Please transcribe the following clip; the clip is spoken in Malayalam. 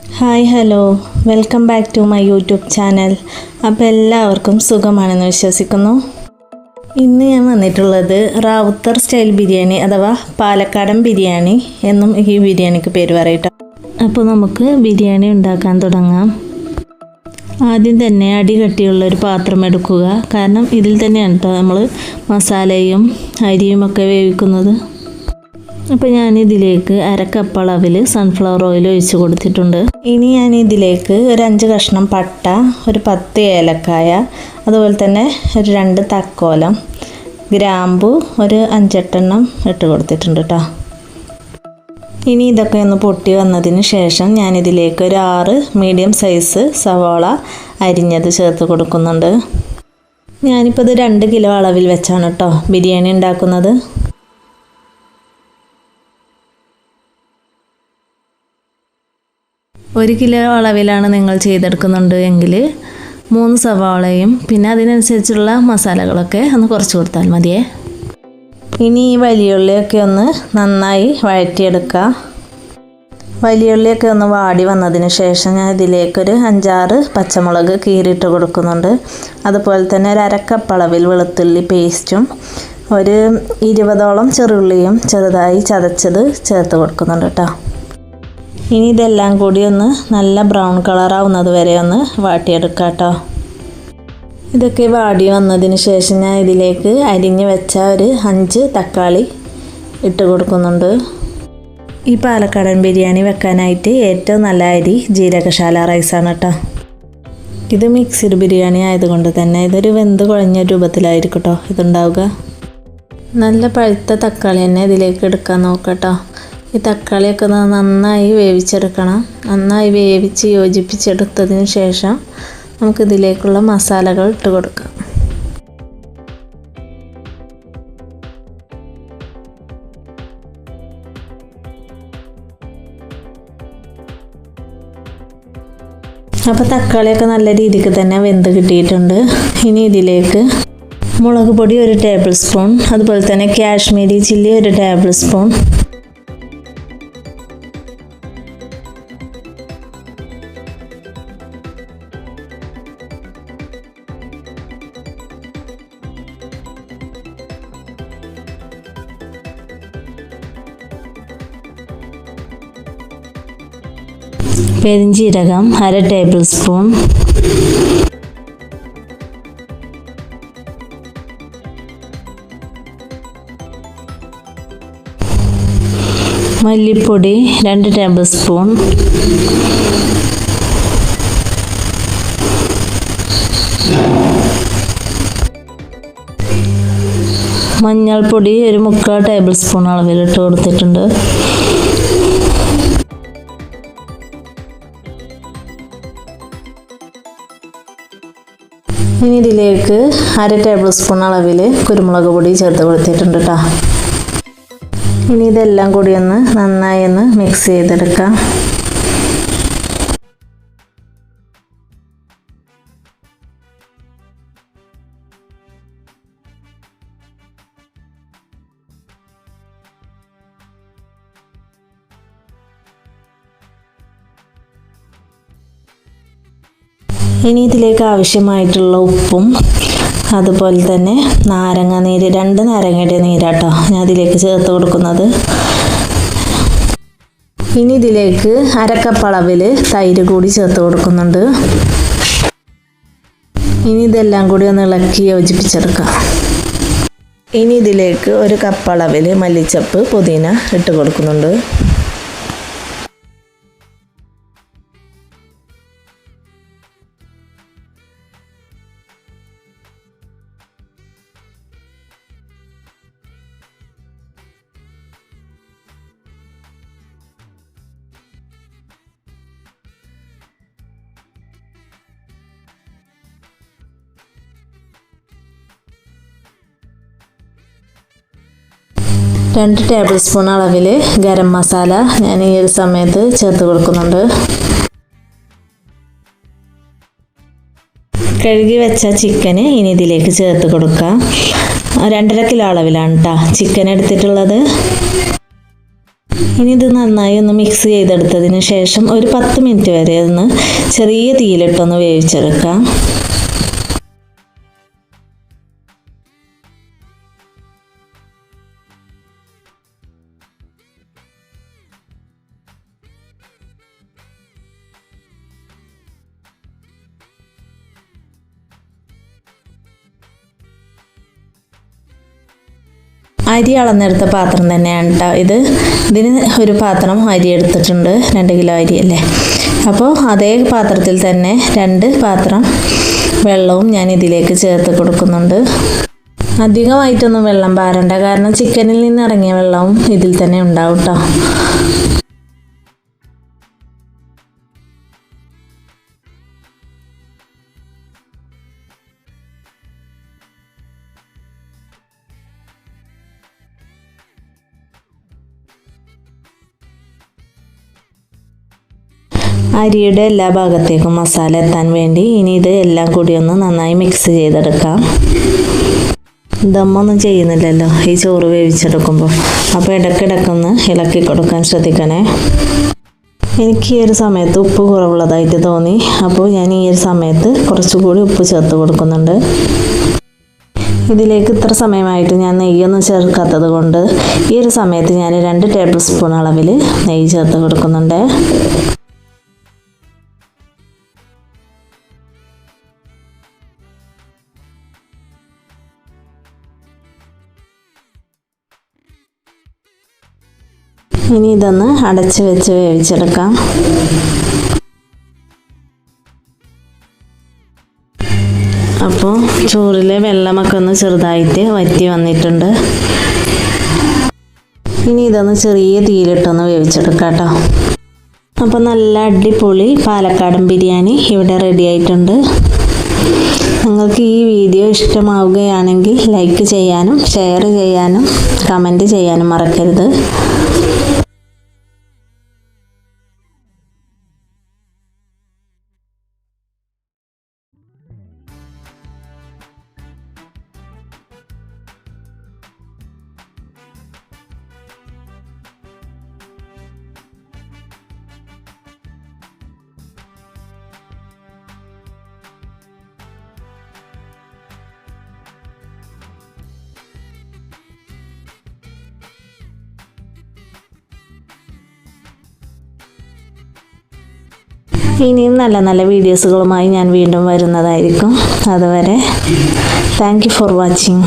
Hi hello. Welcome back to my YouTube channel. അപ്പോൾ എല്ലാവർക്കും സുഖമാണെന്ന് വിശ്വസിക്കുന്നു. ഇന്ന് ഞാൻ വന്നിട്ടുള്ളത് റാവുത്തർ സ്റ്റൈൽ ബിരിയാണി അഥവാ പാലക്കാടൻ ബിരിയാണി എന്നും ഈ ബിരിയാണിക്ക് പേര് പറയട്ടോ. അപ്പോൾ നമുക്ക് ബിരിയാണി ഉണ്ടാക്കാൻ തുടങ്ങാം. ആദ്യം തന്നെ അടി കട്ടിയുള്ള ഒരു പാത്രം എടുക്കുക. കാരണം ഇതിൽ തന്നെയാണ് കേട്ടോ നമ്മൾ മസാലയും അരിയും ഒക്കെ വേവിക്കുന്നത്. അപ്പോൾ ഞാൻ ഇതിലേക്ക് അര കപ്പ് അളവിൽ സൺഫ്ലവർ ഓയിൽ ഒഴിച്ച് കൊടുത്തിട്ടുണ്ട്. ഇനി ഞാൻ ഇതിലേക്ക് ഒരു അഞ്ച് കഷ്ണം പട്ട ഒരു പത്ത് ഏലക്കായ അതുപോലെ തന്നെ ഒരു രണ്ട് തക്കോലം ഗ്രാമ്പു ഒരു അഞ്ചെട്ടെണ്ണം ഇട്ട് കൊടുത്തിട്ടുണ്ട് കേട്ടോ ഇനി ഇതൊക്കെ ഒന്ന് പൊട്ടി വന്നതിന് ശേഷം ഞാൻ ഇതിലേക്ക് ഒരു ആറ് മീഡിയം സൈസ് സവാള അരിഞ്ഞത് ചേർത്ത് കൊടുക്കുന്നുണ്ട്. ഞാനിപ്പോൾ ഇത് രണ്ട് കിലോ അളവിൽ വെച്ചാണ് കേട്ടോ ബിരിയാണി ഉണ്ടാക്കുന്നത്. ഒരു കിലോ അളവിലാണ് നിങ്ങൾ ചെയ്തെടുക്കുന്നുണ്ട് എങ്കിൽ മൂന്ന് സവാളയും പിന്നെ അതിനനുസരിച്ചുള്ള മസാലകളൊക്കെ ഒന്ന് കുറച്ച് കൊടുത്താൽ മതിയേ. ഇനി ഈ വലിയുള്ളിയൊക്കെ ഒന്ന് നന്നായി വഴറ്റിയെടുക്കുക വലിയുള്ളിയൊക്കെ ഒന്ന് വാടി വന്നതിന് ശേഷം ഞാൻ ഇതിലേക്കൊരു അഞ്ചാറ് പച്ചമുളക് കീറിയിട്ട് കൊടുക്കുന്നുണ്ട്. അതുപോലെ തന്നെ ഒരു അരക്കപ്പളവിൽ വെളുത്തുള്ളി പേസ്റ്റും ഒരു ഇരുപതോളം ചെറുള്ളിയും ചെറുതായി ചതച്ചത് ചേർത്ത് കൊടുക്കുന്നുണ്ട് കേട്ടോ. ഇനി ഇതെല്ലാം കൂടി ഒന്ന് നല്ല ബ്രൗൺ കളറാവുന്നത് വരെ ഒന്ന് വാട്ടിയെടുക്കാം കേട്ടോ ഇതൊക്കെ വാടി വന്നതിന് ശേഷം ഞാൻ ഇതിലേക്ക് അരിഞ്ഞ് വെച്ച ഒരു അഞ്ച് തക്കാളി ഇട്ട് കൊടുക്കുന്നുണ്ട്. ഈ പാലക്കാടൻ ബിരിയാണി വെക്കാനായിട്ട് ഏറ്റവും നല്ല അരി ജീരകശാല റൈസാണ് കേട്ടോ. ഇത് മിക്സ്ഡ് ബിരിയാണി ആയതുകൊണ്ട് തന്നെ ഇതൊരു വെന്ത് കുഴഞ്ഞ രൂപത്തിലായിരിക്കും കേട്ടോ ഇതുണ്ടാവുക. നല്ല പഴുത്ത തക്കാളി തന്നെ ഇതിലേക്ക് എടുക്കാൻ നോക്കട്ടോ ഈ തക്കാളിയൊക്കെ നന്നായി വേവിച്ചെടുക്കണം. നന്നായി വേവിച്ച് യോജിപ്പിച്ചെടുത്തതിന് ശേഷം നമുക്കിതിലേക്കുള്ള മസാലകൾ ഇട്ട് കൊടുക്കാം. അപ്പോൾ തക്കാളിയൊക്കെ നല്ല രീതിക്ക് തന്നെ വെന്ത് കിട്ടിയിട്ടുണ്ട്. ഇനി ഇതിലേക്ക് മുളക് പൊടി ഒരു ടേബിൾ സ്പൂൺ അതുപോലെ തന്നെ കാശ്മീരി ചില്ലി ഒരു ടേബിൾ സ്പൂൺ പെരിഞ്ചീരകം അര ടേബിൾ സ്പൂൺ. മല്ലിപ്പൊടി രണ്ട് ടേബിൾ സ്പൂൺ. മഞ്ഞൾപ്പൊടി ഒരു മുക്കാൽ ടേബിൾ സ്പൂൺ അളവിൽ ഇട്ട് കൊടുത്തിട്ടുണ്ട്. ഇനി ഇതിലേക്ക് അര ടേബിൾ സ്പൂൺ അളവിൽ കുരുമുളക് പൊടി ചേർത്ത് കൊടുത്തിട്ടുണ്ട് കേട്ടോ ഇനി ഇതെല്ലാം കൂടി ഒന്ന് നന്നായി ഒന്ന് മിക്സ് ചെയ്തെടുക്കാം. ഇനി ഇതിലേക്ക് ആവശ്യമായിട്ടുള്ള ഉപ്പും അതുപോലെ തന്നെ നാരങ്ങ നീര് രണ്ട് നാരങ്ങയുടെ നീരാട്ടോ ഞാൻ ഇതിലേക്ക് ചേർത്ത് കൊടുക്കുന്നത്. ഇനി ഇതിലേക്ക് അരക്കപ്പളവിൽ തൈര് കൂടി ചേർത്ത് കൊടുക്കുന്നുണ്ട്. ഇനി ഇതെല്ലാം കൂടി ഒന്ന് ഇളക്കി യോജിപ്പിച്ചെടുക്കാം. ഇനി ഇതിലേക്ക് ഒരു കപ്പളവിൽ മല്ലിച്ചപ്പ് പുതിന ഇട്ട് കൊടുക്കുന്നുണ്ട്. രണ്ട് ടേബിൾ സ്പൂൺ അളവിൽ ഗരം മസാല ഞാൻ ഈ ഒരു സമയത്ത് ചേർത്ത് കൊടുക്കുന്നുണ്ട്. കഴുകി വെച്ച ചിക്കന് ഇനി ഇതിലേക്ക് ചേർത്ത് കൊടുക്കാം. രണ്ടര കിലോ അളവിലാണ് കേട്ടോ ചിക്കൻ എടുത്തിട്ടുള്ളത്. ഇനി ഇത് നന്നായി ഒന്ന് മിക്സ് ചെയ്തെടുത്തതിന് ശേഷം ഒരു പത്ത് മിനിറ്റ് വരെ ഒന്ന് ചെറിയ തീയിലിട്ടൊന്ന് വേവിച്ചെടുക്കാം. അരി അളന്നെടുത്ത പാത്രം തന്നെയാണ് കേട്ടോ ഇത്. ഇതിന് ഒരു പാത്രം അരി എടുത്തിട്ടുണ്ട്. രണ്ട് കിലോ അരി അല്ലേ? അപ്പോൾ അതേ പാത്രത്തിൽ തന്നെ രണ്ട് പാത്രം വെള്ളവും ഞാൻ ഇതിലേക്ക് ചേർത്ത് കൊടുക്കുന്നുണ്ട്. അധികമായിട്ടൊന്നും വെള്ളം പാരണ്ട. കാരണം ചിക്കനിൽ നിന്ന് ഇറങ്ങിയ വെള്ളവും ഇതിൽ തന്നെ ഉണ്ടാവും കേട്ടോ അരിയുടെ എല്ലാ ഭാഗത്തേക്കും മസാല എത്താൻ വേണ്ടി ഇനി ഇത് എല്ലാം കൂടി ഒന്ന് നന്നായി മിക്സ് ചെയ്തെടുക്കാം. ദമ്മൊന്നും ചെയ്യുന്നില്ലല്ലോ ഈ ചോറ് വേവിച്ചെടുക്കുമ്പോൾ അപ്പോൾ ഇടയ്ക്കിടയ്ക്കൊന്ന് ഇളക്കി കൊടുക്കാൻ ശ്രദ്ധിക്കണേ. എനിക്ക് ഈ ഒരു സമയത്ത് ഉപ്പ് കുറവുള്ളതായിട്ട് തോന്നി. അപ്പോൾ ഞാൻ ഈ ഒരു സമയത്ത് കുറച്ചുകൂടി ഉപ്പ് ചേർത്ത് കൊടുക്കുന്നുണ്ട്. ഇതിലേക്ക് ഇത്ര സമയമായിട്ട് ഞാൻ നെയ്യൊന്നും ചേർക്കാത്തത് കൊണ്ട് ഈ ഒരു സമയത്ത് ഞാൻ രണ്ട് ടേബിൾ സ്പൂൺ അളവിൽ നെയ്യ് ചേർത്ത് കൊടുക്കുന്നുണ്ട്. ഇനി ഇതൊന്ന് അടച്ച് വെച്ച് വേവിച്ചെടുക്കാം. അപ്പോൾ ചോറിലെ വെള്ളമൊക്കെ ഒന്ന് ചെറുതായിട്ട് വറ്റി വന്നിട്ടുണ്ട്. ഇനി ഇതൊന്ന് ചെറിയ തീയിലിട്ടൊന്ന് വേവിച്ചെടുക്കാം കേട്ടോ. അപ്പോൾ നല്ല അടിപൊളി പാലക്കാടൻ ബിരിയാണി ഇവിടെ റെഡി ആയിട്ടുണ്ട്. നിങ്ങൾക്ക് ഈ വീഡിയോ ഇഷ്ടമാവുകയാണെങ്കിൽ ലൈക്ക് ചെയ്യാനും ഷെയർ ചെയ്യാനും കമന്റ് ചെയ്യാനും മറക്കരുത്. ഇനിയും നല്ല നല്ല വീഡിയോസുകളുമായി ഞാൻ വീണ്ടും വരുന്നതായിരിക്കും. അതുവരെ താങ്ക് ഫോർ വാച്ചിങ്